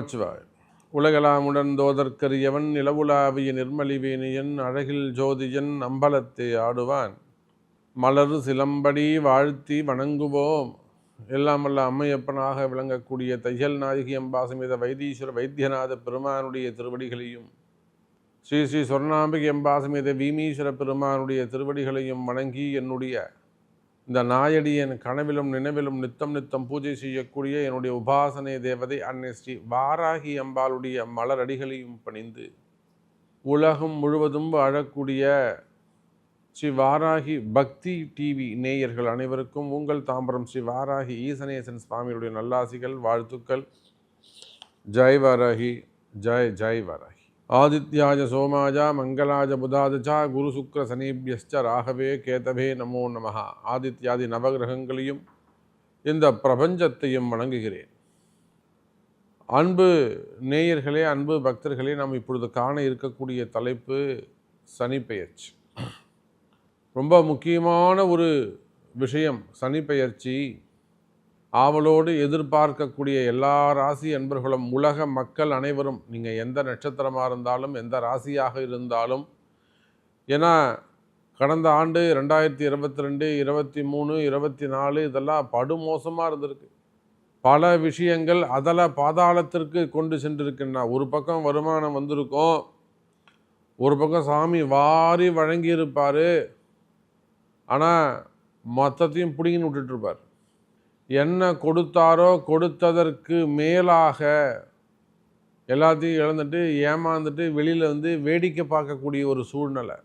நமச்சிவாய் உலகலாமுடன் தோதற்கரியவன் நிலவுலாவிய நிர்மலிவேணியன் அழகில் ஜோதியன் அம்பலத்தை ஆடுவான். மலர் சிலம்படி வாழ்த்தி வணங்குவோம். எல்லாம் வல்ல அம்மையப்பனாக விளங்கக்கூடிய தையல் நாயகி அம்பாசமேத வைத்தீஸ்வர வைத்தியநாத பெருமானுடைய திருவடிகளையும் ஸ்ரீ ஸ்ரீ சொர்ணாம்பிகை அம்பாசமேத வீமீஸ்வர பெருமானுடைய திருவடிகளையும் வணங்கி என்னுடைய இந்த நாயடி என் கனவிலும் நினைவிலும் நித்தம் நித்தம் பூஜை செய்யக்கூடிய என்னுடைய உபாசனை தேவதை அன்னை ஸ்ரீ வாராகி அம்பாளுடைய மலரடிகளையும் பணிந்து உலகம் முழுவதும் வாழக்கூடிய ஸ்ரீ வாராகி பக்தி டிவி நேயர்கள் அனைவருக்கும் உங்கள் தாம்பரம் ஸ்ரீ வாராகி ஈசனேசன் சுவாமியுடைய நல்லாசிகள் வாழ்த்துக்கள். ஜெய் வாராகி ஜெய் ஜெய் வாராகி. ஆதித்யாஜ சோமாஜா மங்களாஜ புதாதச்சா குரு சுக்ர சனீபியஸ்ச ராகவே கேதவே நமோ நமஹ. ஆதித்யாதி நவகிரகங்களையும் இந்த பிரபஞ்சத்தையும் வணங்குகிறேன். அன்பு நேயர்களே அன்பு பக்தர்களே நாம் இப்பொழுது காண இருக்கக்கூடிய தலைப்பு சனிப்பெயர்ச்சி ரொம்ப முக்கியமான ஒரு விஷயம் சனிப்பெயர்ச்சி ஆவலோடு எதிர்பார்க்கக்கூடிய எல்லா ராசி அன்பர்களும் உலக மக்கள் அனைவரும் நீங்கள் எந்த நட்சத்திரமாக இருந்தாலும் எந்த ராசியாக இருந்தாலும் ஏன்னா கடந்த ஆண்டு ரெண்டாயிரத்தி இருபத்தி ரெண்டு இருபத்தி மூணு இருபத்தி நாலு இதெல்லாம் படுமோசமாக இருந்திருக்கு. பல விஷயங்கள் அதில் பாதாளத்திற்கு கொண்டு சென்றிருக்குன்னா ஒரு பக்கம் வருமானம் வந்திருக்கும் ஒரு பக்கம் சாமி வாரி வழங்கியிருப்பார். ஆனால் மொத்தத்தையும் பிடிங்கின்னு விட்டுட்ருப்பார் என்ன கொடுத்தாரோ கொடுத்ததற்கு மேலாக எல்லாத்தையும் இழந்துட்டு ஏமாந்துட்டு வெளியில் வந்து வேடிக்கை பார்க்கக்கூடிய ஒரு சூழ்நிலை.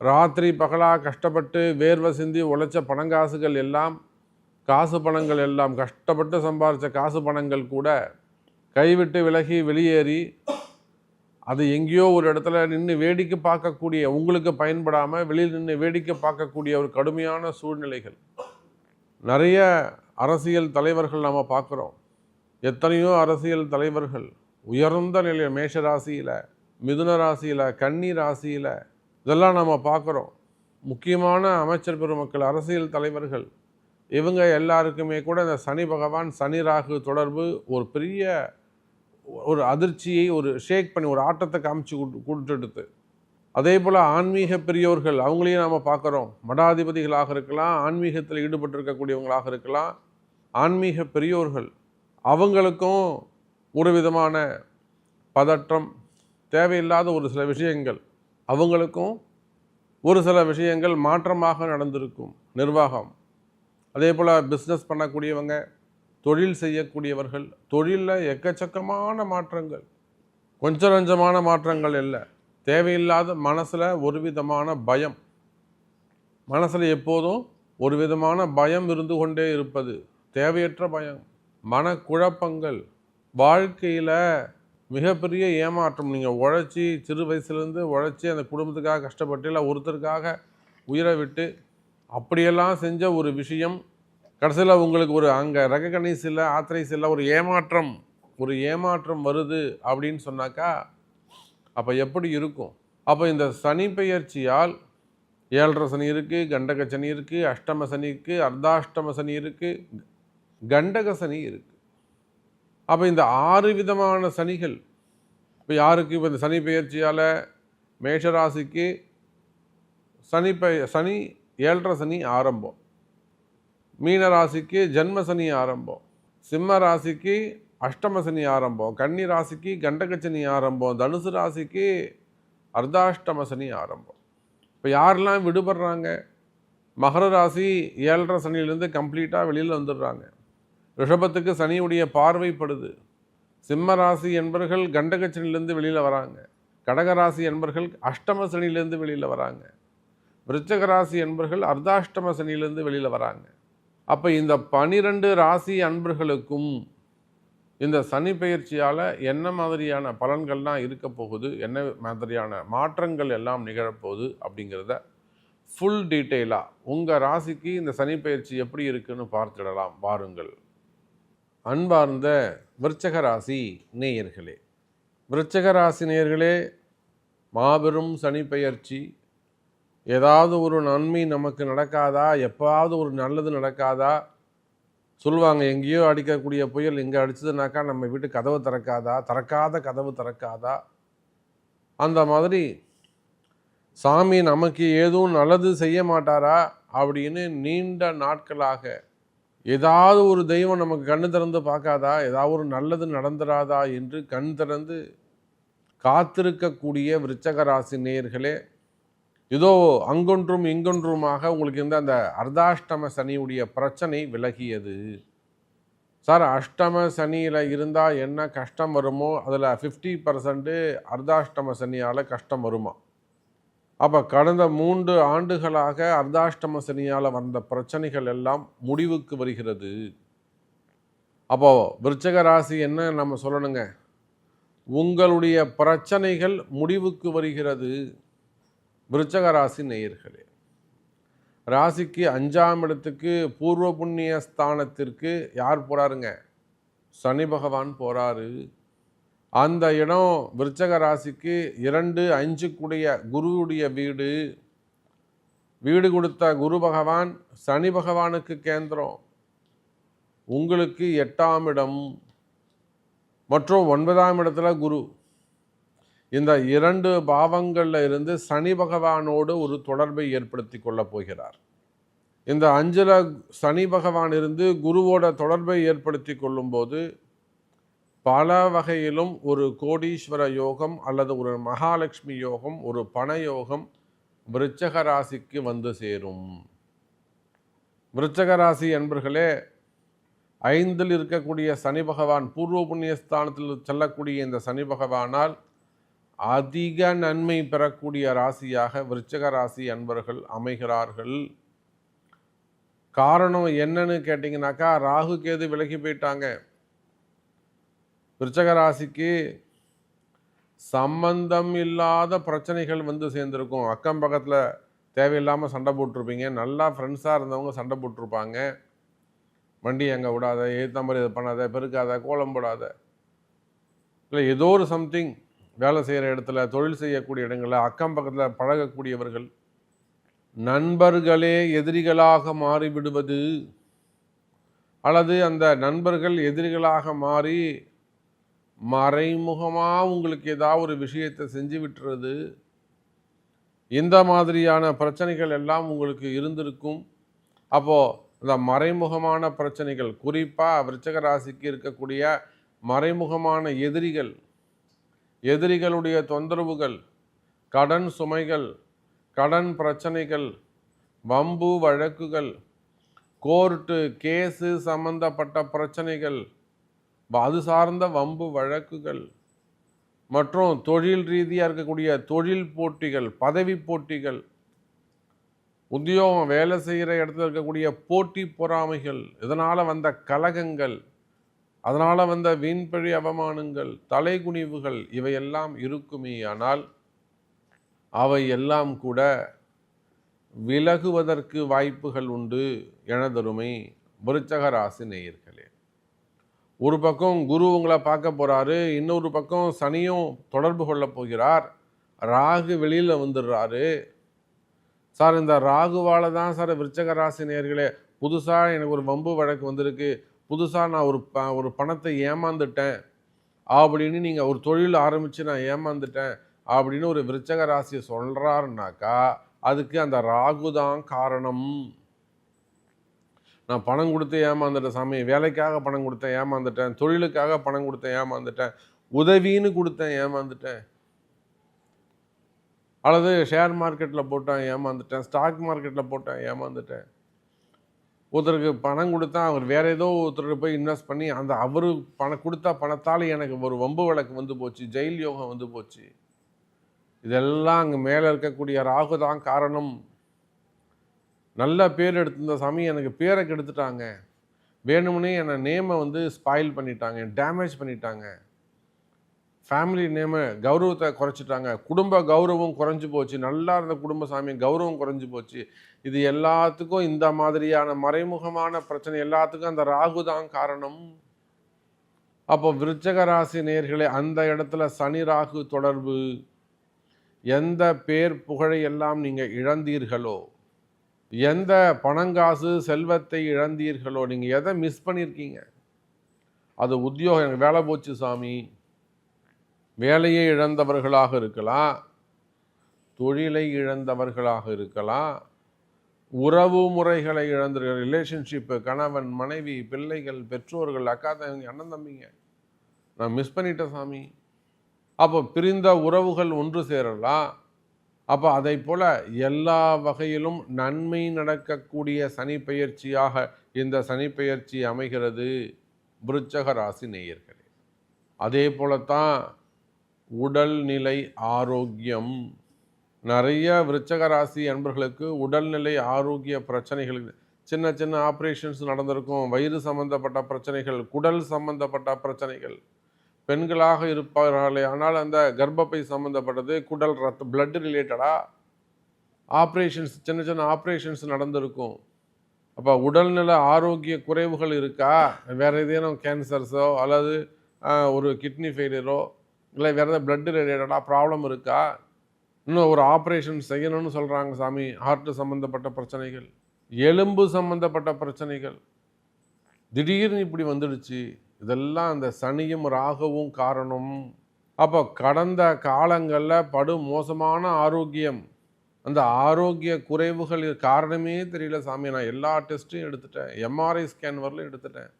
ராத்திரி பகலாக கஷ்டப்பட்டு வேர்வை சிந்தி உழைச்ச பணங்காசுகள் எல்லாம் காசு பணங்கள் எல்லாம் கஷ்டப்பட்டு சம்பாரித்த காசு பணங்கள் கூட கைவிட்டு விலகி வெளியேறி அது எங்கேயோ ஒரு இடத்துல நின்று வேடிக்கை பார்க்கக்கூடிய உங்களுக்கு பயன்படாமல் வெளியில் நின்று வேடிக்கை பார்க்கக்கூடிய ஒரு கடுமையான சூழ்நிலைகள். நிறைய அரசியல் தலைவர்கள் நாம் பார்க்குறோம். எத்தனையோ அரசியல் தலைவர்கள் உயர்ந்த நிலையில் மேஷ ராசியில் மிதுன ராசியில் கன்னி ராசியில் இதெல்லாம் நம்ம பார்க்குறோம். முக்கியமான அமைச்சர் பெருமக்கள் அரசியல் தலைவர்கள் இவங்க எல்லாருக்குமே கூட இந்த சனி பகவான் சனி ராகு தொடர்பு ஒரு பெரிய ஒரு அதிர்ச்சியை ஒரு ஷேக் பண்ணி ஒரு ஆட்டத்தை காமிச்சு கொடுத்துடுது. அதே போல் ஆன்மீக பெரியோர்கள் அவங்களையும் நாம் பார்க்குறோம். மடாதிபதிகளாக இருக்கலாம் ஆன்மீகத்தில் ஈடுபட்டிருக்கக்கூடியவங்களாக இருக்கலாம். ஆன்மீக பெரியோர்கள் அவங்களுக்கும் ஒரு விதமான பதற்றம் தேவையில்லாத ஒரு சில விஷயங்கள் அவங்களுக்கும் ஒரு சில விஷயங்கள் மாற்றமாக நடந்திருக்கும். நிர்வாகம். அதே போல் பிஸ்னஸ் பண்ணக்கூடியவங்க தொழில் செய்யக்கூடியவர்கள் தொழிலில் எக்கச்சக்கமான மாற்றங்கள். கொஞ்சம் நஞ்சமான மாற்றங்கள் இல்லை. தேவையில்லாத மனசில் ஒரு விதமான பயம். மனசில் எப்போதும் ஒரு விதமான பயம் இருந்து கொண்டே இருப்பது. தேவையற்ற பயம் மனக்குழப்பங்கள் வாழ்க்கையில் மிகப்பெரிய ஏமாற்றம். நீங்கள் உழைச்சி சிறு வயசுலேருந்து உழைச்சி அந்த குடும்பத்துக்காக கஷ்டப்பட்டு இல்லை ஒருத்தருக்காக உயிரை விட்டு அப்படியெல்லாம் செஞ்ச ஒரு விஷயம் கடைசியில் உங்களுக்கு ஒரு அங்கே ரெகனைஸ் இல்லை ஆத்தரைஸ் இல்லை ஒரு ஏமாற்றம் ஒரு ஏமாற்றம் வருது அப்படின்னு சொன்னாக்கா அப்போ எப்படி இருக்கும்? அப்போ இந்த சனி பெயர்ச்சியால் ஏழரை சனி இருக்குது கண்டக சனி இருக்குது அஷ்டம சனி இருக்குது அர்த்தாஷ்டம சனி இருக்குது கண்டக சனி இருக்குது அப்போ இந்த ஆறு விதமான சனிகள் இப்போ யாருக்கு? இப்போ இந்த சனி பெயர்ச்சியால் மேஷராசிக்கு சனி பய சனி ஏழரை சனி ஆரம்பம். மீன ராசிக்கு ஜென்ம சனி ஆரம்பம். சிம்ம ராசிக்கு அஷ்டம சனி ஆரம்பம். கன்னி ராசிக்கு கண்டக சனி ஆரம்பம். தனுசு ராசிக்கு அர்த்தாஷ்டம சனி ஆரம்பம். இப்போ யாரெல்லாம் விடுபடுறாங்க? மகர ராசி ஏழரை சனியிலேருந்து கம்ப்ளீட்டாக வெளியில் வந்துடுறாங்க. ரிஷபத்துக்கு சனியுடைய பார்வைப்படுது. சிம்ம ராசி என்பர்கள் கண்டகச்சனிலேருந்து வெளியில் வராங்க. கடகராசி என்பர்கள் அஷ்டம சனியிலேருந்து வெளியில் வராங்க. விருச்சக ராசி என்பர்கள் அர்த்தாஷ்டம சனியிலேருந்து வெளியில் வராங்க. அப்போ இந்த பனிரெண்டு ராசி அன்பர்களுக்கும் இந்த சனி பயிற்சியால் என்ன மாதிரியான பலன்கள்லாம் இருக்க போகுது? என்ன மாதிரியான மாற்றங்கள் எல்லாம் நிகழப்போகுது அப்படிங்கிறத ஃபுல் டீட்டெயிலாக உங்கள் ராசிக்கு இந்த சனி பயிற்சி எப்படி இருக்குன்னு பார்த்துடலாம். வாருங்கள். அன்பார்ந்த விருச்சக ராசி நேயர்களே. விருச்சக ராசி நேயர்களே மாபெரும் சனி பெயர்ச்சி. ஏதாவது ஒரு நன்மை நமக்கு நடக்காதா? எப்பாவது ஒரு நல்லது நடக்காதா? சொல்லுவாங்க எங்கேயோ அடிக்கக்கூடிய புயல் இங்கே அடிச்சதுனாக்கா நம்ம வீட்டு கதவு திறக்காதா? திறக்காத கதவு திறக்காதா? அந்த மாதிரி சாமி நமக்கு ஏதும் நல்லது செய்ய மாட்டாரா? அப்படின்னு நீண்ட நாட்களாக ஏதாவது ஒரு தெய்வம் நமக்கு கண்ணு திறந்து பார்க்காதா? ஏதாவது ஒரு நல்லது நடந்துராதா? என்று கண் திறந்து காத்திருக்கக்கூடிய விருச்சக ராசி நேயர்களே இதோ அங்கொன்றும் இங்கொன்றுமாக உங்களுக்கு இருந்த அந்த அர்த்தாஷ்டம சனியுடைய பிரச்சனை விலகியது. சார் அஷ்டம சனியில் இருந்தால் என்ன கஷ்டம் வருமோ? அதில் ஃபிஃப்டி பர்சன்ட்டு அர்த்தாஷ்டம சனியால் கஷ்டம் வருமா? அப்போ கடந்த மூன்று ஆண்டுகளாக அர்த்தாஷ்டம சனியால் வந்த பிரச்சனைகள் எல்லாம் முடிவுக்கு வருகிறது. அப்போது விருச்சக ராசி என்ன நம்ம சொல்லணுங்க? உங்களுடைய பிரச்சனைகள் முடிவுக்கு வருகிறது. விருச்சக ராசி நேயர்களே ராசிக்கு அஞ்சாம் இடத்துக்கு பூர்வ புண்ணிய ஸ்தானத்திற்கு யார் போகிறாருங்க சனி பகவான் போகிறாரு அந்த இடம் விருச்சக ராசிக்கு இரண்டு அஞ்சு கூடிய குருவுடைய வீடு. வீடு கொடுத்த குரு பகவான் சனி பகவானுக்கு கேந்திரம். உங்களுக்கு எட்டாம் இடம் மற்றும் ஒன்பதாம் இடத்துல குரு. இந்த இரண்டு பாவங்களில் இருந்து சனி பகவானோடு ஒரு தொடர்பை ஏற்படுத்தி கொள்ளப் போகிறார். இந்த அஞ்சில் சனி பகவான் இருந்து குருவோட தொடர்பை ஏற்படுத்தி கொள்ளும்போது பல வகையிலும் ஒரு கோடீஸ்வர யோகம் அல்லது ஒரு மகாலட்சுமி யோகம் ஒரு பண யோகம் விருச்சக ராசிக்கு வந்து சேரும். விருச்சக ராசி என்பர்களே ஐந்தில் இருக்கக்கூடிய சனி பகவான் பூர்வ புண்ணியஸ்தானத்தில் செல்லக்கூடிய இந்த சனி பகவானால் அதிக நன்மை பெறக்கூடிய ராசியாக விருச்சக ராசி அன்பர்கள் அமைகிறார்கள். காரணம் என்னன்னு கேட்டிங்கனாக்கா ராகு கேது விலகி போயிட்டாங்க. விருச்சக ராசிக்கு சம்பந்தம் இல்லாத பிரச்சனைகள் வந்து சேர்ந்துருக்கும். அக்கம் பக்கத்தில் தேவையில்லாமல் சண்டை போட்டிருப்பீங்க. நல்லா ஃப்ரெண்ட்ஸாக இருந்தவங்க சண்டை போட்டிருப்பாங்க. வண்டி அங்கே விடாத ஏற்ற மாதிரி இதை பண்ணாத பெருக்காத கோலம் போடாத. இல்லை ஏதோ ஒரு சம்திங் வேலை செய்கிற இடத்துல தொழில் செய்யக்கூடிய இடங்களில் அக்கம் பக்கத்தில் பழகக்கூடியவர்கள் நண்பர்களே எதிரிகளாக மாறிவிடுவது அல்லது அந்த நண்பர்கள் எதிரிகளாக மாறி மறைமுகமாக உங்களுக்கு ஏதாவது ஒரு விஷயத்தை செஞ்சு விட்டுறது இந்த மாதிரியான பிரச்சனைகள் எல்லாம் உங்களுக்கு இருந்திருக்கும். அப்போது இந்த மறைமுகமான பிரச்சனைகள் குறிப்பாக விருச்சக ராசிக்கு இருக்கக்கூடிய மறைமுகமான எதிரிகள் எதிரிகளுடைய தொந்தரவுகள் கடன் சுமைகள் கடன் பிரச்சனைகள் வம்பு வழக்குகள் கோர்ட்டு கேஸு சம்பந்தப்பட்ட பிரச்சனைகள் அது சார்ந்த வம்பு வழக்குகள் மற்றும் தொழில் ரீதியாக இருக்கக்கூடிய தொழில் போட்டிகள் பதவி போட்டிகள் உத்தியோகம் வேலை செய்கிற இடத்துல இருக்கக்கூடிய போட்டி பொறாமைகள் இதனால் வந்த கலகங்கள் அதனால் வந்த வீண்பழி அவமானங்கள் தலைகுனிவுகள் இவையெல்லாம் இருக்குமே. ஆனால் அவை எல்லாம் கூட விலகுவதற்கு வாய்ப்புகள் உண்டு எனதருமை விருச்சக ராசி நேயர்களே. ஒரு பக்கம் குரு உங்களை பார்க்க போகிறாரு இன்னொரு பக்கம் சனியும் தொடர்பு கொள்ள போகிறார். ராகு வெளியில் வந்துடுறாரு. சார் இந்த ராகுவால் தான் சார் விருச்சக ராசி நேர்களே புதுசாக எனக்கு ஒரு வம்பு வழக்கு வந்திருக்கு. புதுசாக நான் ஒரு ப ஒரு பணத்தை ஏமாந்துட்டேன். அப்படின்னு நீங்கள் ஒரு தொழில் ஆரம்பித்து நான் ஏமாந்துட்டேன் அப்படின்னு ஒரு விருச்சக ராசியை சொல்கிறாருனாக்கா அதுக்கு அந்த ராகு தான் காரணம். நான் பணம் கொடுத்து ஏமாந்துட்டேன் சாமி. வேலைக்காக பணம் கொடுத்தேன் ஏமாந்துட்டேன். தொழிலுக்காக பணம் கொடுத்தேன் ஏமாந்துட்டேன். உதவின்னு கொடுத்தேன் ஏமாந்துட்டேன். அல்லது ஷேர் மார்க்கெட்டில் போட்டேன் ஏமாந்துட்டேன். ஸ்டாக் மார்க்கெட்டில் போட்டேன் ஏமாந்துட்டேன். ஒருத்தருக்கு பணம் கொடுத்தா அவர் வேற ஏதோ ஒருத்தருக்கு போய் இன்வெஸ்ட் பண்ணி அந்த அவர் பணம் கொடுத்தா பணத்தால் எனக்கு ஒரு வம்பு வழக்கு வந்து போச்சு ஜெயில் யோகம் வந்து போச்சு. இதெல்லாம் அங்கே மேலே இருக்கக்கூடிய ராகு தான் காரணம். நல்ல பேர் எடுத்திருந்த சாமி எனக்கு பேரை கெடுத்துட்டாங்க. வேணும்னே என்னை நேமை வந்து ஸ்பாயில் பண்ணிட்டாங்க டேமேஜ் பண்ணிட்டாங்க. ஃபேமிலி நேமை கௌரவத்தை குறைச்சிட்டாங்க. குடும்ப கௌரவம் குறைஞ்சி போச்சு. நல்லா இருந்த குடும்ப சாமி கௌரவம் குறைஞ்சி போச்சு. இது எல்லாத்துக்கும் இந்த மாதிரியான மறைமுகமான பிரச்சனை எல்லாத்துக்கும் அந்த ராகு தான் காரணம். அப்போ விருச்சக ராசி நேர்களே அந்த இடத்துல சனி ராகு தொடர்பு. எந்த பேர் புகழை எல்லாம் நீங்கள் இழந்தீர்களோ? எந்த பணங்காசு செல்வத்தை இழந்தீர்களோ நீங்கள் எதை மிஸ் பண்ணியிருக்கீங்க அது உத்தியோகம் எனக்கு வேலை போச்சு சாமி. வேலையை இழந்தவர்களாக இருக்கலாம். தொழிலை இழந்தவர்களாக இருக்கலாம். உறவு முறைகளை இழந்திருக்கிற ரிலேஷன்ஷிப்பு கணவன் மனைவி பிள்ளைகள் பெற்றோர்கள் அக்கா அண்ணன் தம்பிங்க. நான் மிஸ் பண்ணிட்டேன் சாமி. அப்போ பிரிந்த உறவுகள் ஒன்று சேரலாம். அப்போ அதை போல எல்லா வகையிலும் நன்மை நடக்கக்கூடிய சனி பயிற்சியாக இந்த சனி பயிற்சி அமைகிறது விருச்சக ராசி நேயர்களே. அதே போலத்தான் உடல்நிலை ஆரோக்கியம். நிறைய விருச்சக ராசி அன்பர்களுக்கு உடல்நிலை ஆரோக்கிய பிரச்சனைகள் சின்ன சின்ன ஆப்ரேஷன்ஸ் நடந்திருக்கும் வயிறு சம்பந்தப்பட்ட பிரச்சனைகள் குடல் சம்பந்தப்பட்ட பிரச்சனைகள். பெண்களாக இருப்பார்களே ஆனால் அந்த கர்ப்பப்பை சம்மந்தப்பட்டது குடல் ரத்த பிளட் ரிலேட்டடாக ஆப்ரேஷன்ஸ் சின்ன சின்ன ஆப்ரேஷன்ஸ் நடந்திருக்கும். அப்போ உடல்நல ஆரோக்கிய குறைவுகள் இருக்கா? வேறு ஏதேனும் கேன்சர்ஸோ அல்லது ஒரு கிட்னி ஃபெயிலியரோ இல்லை வேறு ஏதாவது பிளட் ரிலேட்டடாக ப்ராப்ளம் இருக்கா? இன்னும் ஒரு ஆப்ரேஷன் செய்யணும்னு சொல்கிறாங்க சாமி ஹார்ட்டு சம்மந்தப்பட்ட பிரச்சனைகள். எலும்பு சம்மந்தப்பட்ட பிரச்சனைகள். திடீர்னு இப்படி வந்துடுச்சு. இதெல்லாம் அந்த சனியும் ராகவும் காரணம். அப்போ கடந்த காலங்களில் படு மோசமான ஆரோக்கியம். அந்த ஆரோக்கிய குறைவுகள் காரணமே தெரியல சாமி. நான் எல்லா டெஸ்ட்டையும் எடுத்துட்டேன். எம்ஆர்ஐ ஸ்கேன் வரலும் எடுத்துட்டேன்.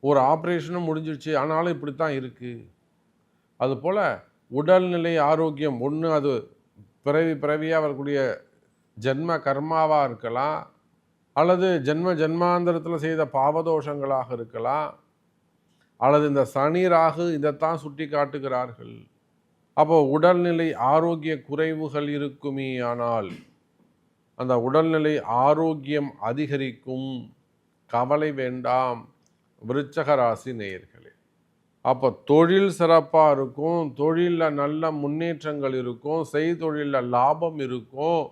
ஒரு ஆப்ரேஷனும் முடிஞ்சிடுச்சு ஆனாலும் இப்படி தான் இருக்குது அதுபோல் உடல்நிலை ஆரோக்கியம் ஒன்று அது பிறவி பிறவியாக வரக்கூடிய ஜென்ம கர்மாவாக இருக்கலாம். அல்லது ஜென்ம ஜென்மாந்திரத்தில் செய்த பாவதோஷங்களாக இருக்கலாம். அல்லது இந்த சனி ராகு இதைத்தான் சுட்டி காட்டுகிறார்கள். அப்போ உடல்நிலை ஆரோக்கிய குறைவுகள் இருக்குமே ஆனால் அந்த உடல்நிலை ஆரோக்கியம் அதிகரிக்கும் கவலை வேண்டாம் விருச்சக ராசி நேயர்களே. அப்போ தொழில் சிறப்பாக இருக்கும் தொழிலில் நல்ல முன்னேற்றங்கள் இருக்கும் செய்தொழிலில் லாபம் இருக்கும்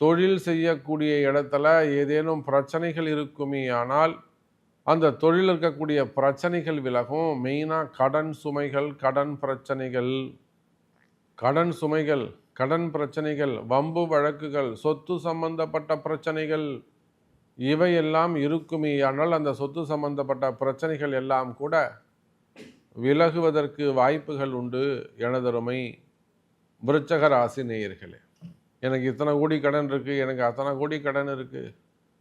தொழில் செய்யக்கூடிய இடத்துல ஏதேனும் பிரச்சனைகள் இருக்குமே ஆனால் அந்த தொழில் இருக்கக்கூடிய பிரச்சனைகள் விலகும். மெயினாக கடன் சுமைகள் கடன் பிரச்சனைகள் கடன் சுமைகள் கடன் பிரச்சனைகள் வம்பு வழக்குகள் சொத்து சம்பந்தப்பட்ட பிரச்சனைகள் இவையெல்லாம் இருக்குமே. ஆனால் அந்த சொத்து சம்பந்தப்பட்ட பிரச்சனைகள் எல்லாம் கூட விலகுவதற்கு வாய்ப்புகள் உண்டு. எனதருமை விருச்சக ராசி நேயர்களே எனக்கு இத்தனை கோடி கடன் இருக்குது எனக்கு அத்தனை கோடி கடன் இருக்குது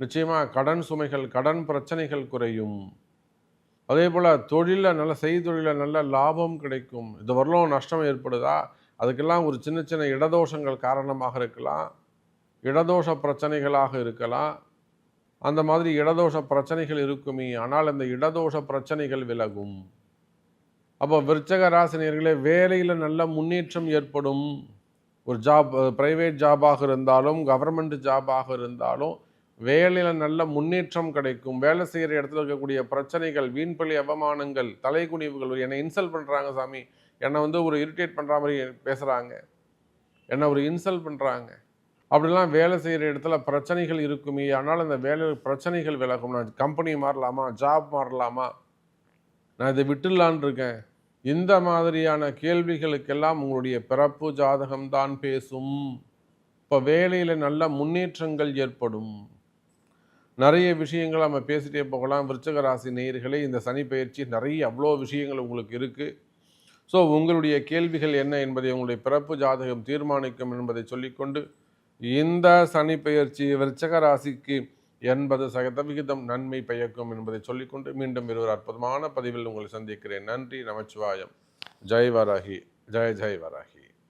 நிச்சயமாக கடன் சுமைகள் கடன் பிரச்சனைகள் குறையும். அதே போல் தொழிலில் நல்ல செய்தொழிலில் நல்ல லாபம் கிடைக்கும். இது வரலும் நஷ்டம் ஏற்படுதா? அதுக்கெல்லாம் ஒரு சின்ன சின்ன இடதோஷங்கள் காரணமாக இருக்கலாம். இடதோஷ பிரச்சனைகளாக இருக்கலாம். அந்த மாதிரி இடதோஷ பிரச்சனைகள் இருக்குமே ஆனால் அந்த இடதோஷ பிரச்சனைகள் விலகும். அப்போ விருச்சக ராசினியர்களே வேலையில் நல்ல முன்னேற்றம் ஏற்படும். ஒரு ஜாப் ப்ரைவேட் ஜாபாக இருந்தாலும் கவர்மெண்ட் ஜாபாக இருந்தாலும் வேலையில் நல்ல முன்னேற்றம் கிடைக்கும். வேலை செய்கிற இடத்துல இருக்கக்கூடிய பிரச்சனைகள் வீண்பள்ளி அவமானங்கள் தலைக்குனிவுகள் என்னை இன்சல்ட் பண்ணுறாங்க சாமி. என்னை வந்து ஒரு இரிட்டேட் பண்ணுற மாதிரி பேசுகிறாங்க என்னை ஒரு இன்சல்ட் பண்ணுறாங்க அப்படிலாம் வேலை செய்கிற இடத்துல பிரச்சனைகள் இருக்குமே. ஆனால் அந்த வேலை பிரச்சனைகள் விலகும். நான் கம்பெனி மாறலாமா? ஜாப் மாறலாமா? நான் இதை விட்டுடலான் இருக்கேன். இந்த மாதிரியான கேள்விகளுக்கெல்லாம் உங்களுடைய பிறப்பு ஜாதகம்தான் பேசும். இப்போ வேலையில் நல்ல முன்னேற்றங்கள் ஏற்படும். நிறைய விஷயங்கள் நம்ம பேசிட்டே போகலாம். விருச்சக ராசி நேயர்களே இந்த சனி பயிற்சி நிறைய அவ்வளோ விஷயங்கள் உங்களுக்கு இருக்குது ஸோ உங்களுடைய கேள்விகள் என்ன என்பதை உங்களுடைய பிறப்பு ஜாதகம் தீர்மானிக்கும் என்பதை சொல்லிக்கொண்டு இந்த சனி பயிற்சி விருச்சக ராசிக்கு எண்பது சதவிகிதம் நன்மை பயக்கும் என்பதை சொல்லிக்கொண்டு மீண்டும் இருவர் அற்புதமான பதிவில் உங்களை சந்திக்கிறேன். நன்றி நமச்சிவாயம். ஜெய் வராகி. ஜெய் ஜெய் வராகி.